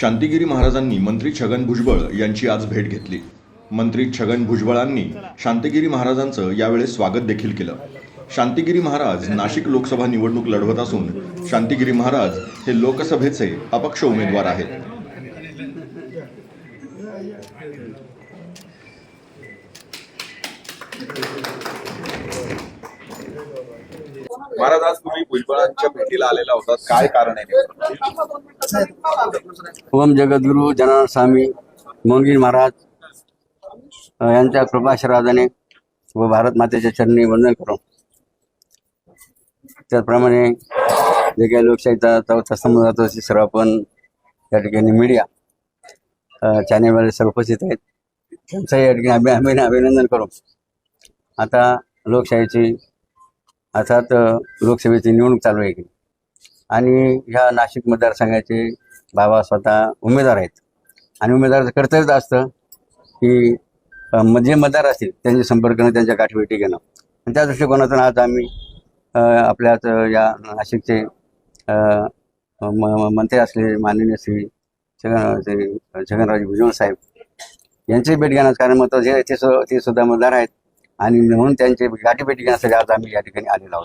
शांतिगिरी महाराजांनी मंत्री छगन भुजबळ यांची आज भेट घेतली. मंत्री छगन भुजबळांनी शांतिगिरी महाराजांचं यावेळेस स्वागत देखील केलं. शांतिगिरी महाराज नाशिक लोकसभा निवडणूक लढवत असून शांतिगिरी महाराज हे लोकसभेचे अपक्ष उमेदवार आहेत. महाराज आज तुम्ही भुजबळांच्या भेटीला आलेला होता काय कारण आहे ओम जगद्गुरु जनार्दन स्वामी मोंगीर महाराज यांच्या कृपाशीर्वादाने व भारत मातेच्या चरणी वंदन करू त्याचप्रमाणे जे काही लोकशाहीचा चौथा स्तंभ जातो असे सर्व आपण या ठिकाणी मीडिया चॅनेलवाले सर्व उपस्थित आहेत. त्यांचं या ठिकाणी अभि अभिनंदन करू आता लोकशाहीची अर्थात लोकसभेची निवडणूक चालू आहे आणि ह्या नाशिक मतदारसंघाचे बाबा स्वतः उमेदवार आहेत. आणि उमेदवाराचं कर्तव्यच असतं की म- जे मतदार असतील त्यांचे संपर्क करणं त्यांच्या गाठीभेटी घेणं. आणि त्या दृष्टिकोनातून आज आम्ही आपल्याच या नाशिकचे म- मंत्री असलेले माननीय श्री छगन श्री छगनराज भुजबळ साहेब यांची भेट घेण्याचं कारण मग ते ते ते सुद्धा मतदार आहेत. आणि म्हणून त्यांचे गाठीभेटी घेण्यासाठी आज आम्ही या ठिकाणी आलेलो आहोत.